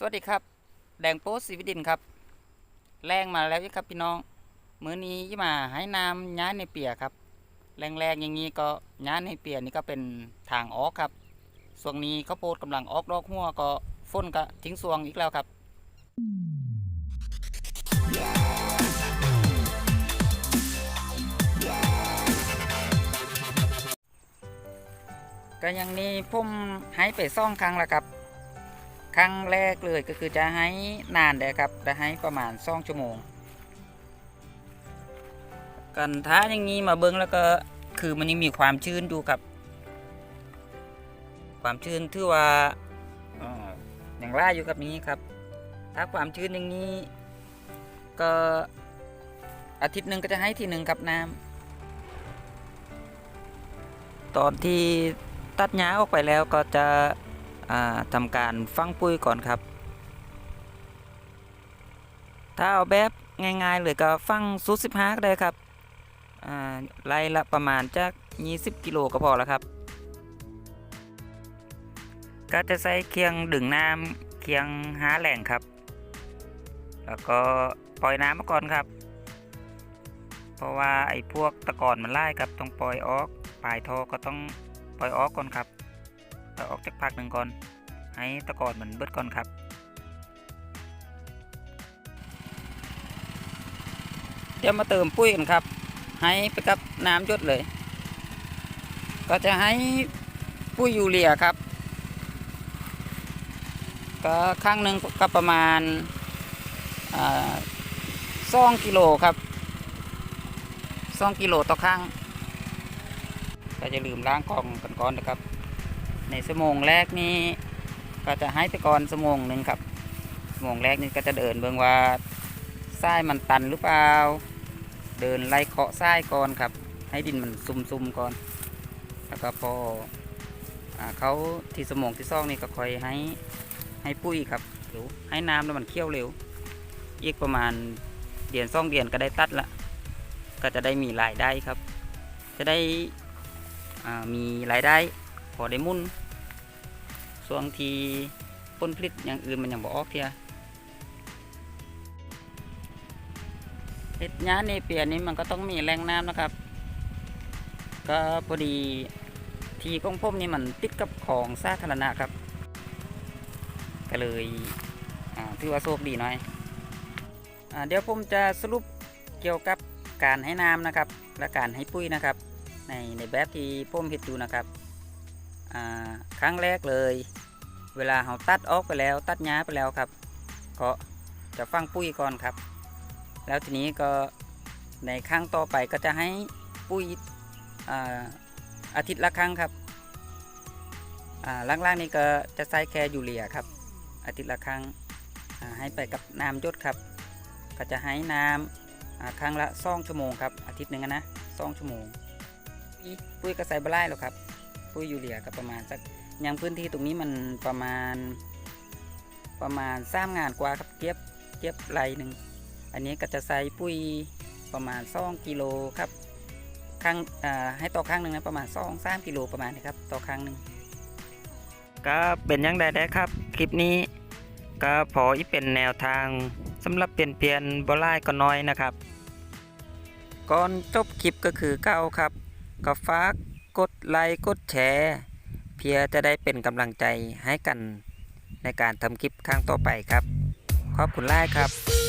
สวัสดีครับ แดงโป๊สีวิดินครับ แรงมาแล้วครับพี่น้อง มื้อนี้ยี่มาให้น้ำย้ายในเปียครับ แรงๆอย่างนี้ก็ย้ายในเปียนี่ก็เป็นทางออกครับส่วงนี้ข้าวโพดกำลังออกดอกหัวก็ฝนก็ทิ้งสวงอีกแล้วครับก็ย่างนี้ผมให้ไปซ่องครั้งล้วครับ ครั้งแรกเลยก็คือจะให้นานเลยครับจะให้ประมาณสองชั่วโมง กันท้าอย่างนี้มาเบิ้งแล้วก็คือมันยังมีความชื้นอยู่ครับ ความชื้นที่ว่าอย่างล่าอยู่กับนี้ครับ ถ้าความชื้นอย่างนี้ ก็อาทิตย์หนึ่งก็จะให้ทีหนึ่งครับน้ำตอนที่ตัดหญ้าออกไปแล้วก็จะ ทำการฟังปุ๋ยก่อนครับ ถ้าเอาแบบง่ายๆเลยก็ฟังซูสูตร15ก็ได้ครับไล่ละประมาณจาก20กิโลก็พอแล้วครับ ก็จะใส่เคียงดึงน้ำเคียงหาแหล่งครับ แล้วก็ปล่อยน้ำมาก่อนครับ เพราะว่าไอ้พวกตะกอนมันไล่ครับต้องปล่อยออกปลายท่อก็ต้องปล่อยออกก่อนครับ ปล่อออกจากพักหนึ่งก่อน ให้ตะกอนมันเบิดก่อนครับเดี๋ยวมาเติมปุ๋ยกันครับ ให้ไปกับน้ำยดเลย ก็จะให้ปุ๋ยยูเรียครับ ก็ครั้งหนึ่งก็ประมาณสองกิโลครับสองกิโลต่อครั้งก็จะลืมล้างกล่องกันก่อนนะครับ ในชั่วโมงแรกนี้ ก็จะให้ไปก่อนชั่วโมงหนึ่งครับชั่วโมงแรกนี้ก็จะเดินเบิ่งว่าทรายมันตันหรือเปล่า เดินไล่เคาะทรายก่อนครับ ให้ดินมันซุ่มๆก่อน แล้วก็พออเขาที่สมองที่ซอกนี่ก็คอยให้ให้ปุ้ยครับหรือให้น้ำแล้วมันเคี่ยวเร็ว อีกประมาณเดือนสองเดือนก็ได้ตัดละ ก็จะได้มีรายได้ครับ จะได้มีรายได้ อได้มุนส่วนที่ผลผลิตอย่างอื่นมันยังบ่ออกเทียเฮ็ดหญ้าในเปียนี้มันก็ต้องมีแหล่งน้ำนะครับ ก็พอดีที่ของผมนี่มันติดกับของสาธารณะครับ ก็เลยอ่าถือว่าโชคดีหน่อยอเดี๋ยวผมจะสรุปเกี่ยวกับการให้น้ำนะครับ และการให้ปุ๋ยนะครับ ในในแบบที่ผมเห็นดูนะครับ ครั้งแรกเลย เวลาเราตัดออกไปแล้ว ตัดหญ้าไปแล้วครับก็จะฟังปุ๋ยก่อนครับ แล้วทีนี้ก็ในครั้งต่อไปก็จะให้ปุ๋ยอาทิตย์ละครั้งครับล่างๆนี่ก็จะใส่แค่ยูเรียครับ อาทิตย์ละครั้งให้ไปกับน้ำยดครับ ก็จะให้น้ำครั้งละสองชั่วโมงครับอาทิตย์หนึ่งนะสองชั่วโมงปุ๋ยก็ใส่บะไล่หรอกครับ ปุ๋ยยูเรียก็ประมาณสักย่างพื้นที่ตรงนี้มันประมาณ ประมาณสามงานกว่าครับเก็บเก็บไรหนึ่งอันนี้ก็จะใส่ปุ๋ยประมาณสองกิโลครับครั้งให้ต่อครั้งหนึ่งนะประมาณสองสามกิโลประมาณนี้ครับต่อครั้งหนึ่งก็เป็นยังไงได้ครับ คลิปนี้ ก็พออีเป็นแนวทางสำหรับเปลี่ยนเปลี่ยนบลไล่ก็น้อยนะครับ ก่อนจบคลิปก็คือเก้าครับก็ฝาก กดไลค์กดแชร์เพื่อจะได้เป็นกำลังใจให้กันในการทำคลิปครั้งต่อไปครับ ขอบคุณไลค์ครับ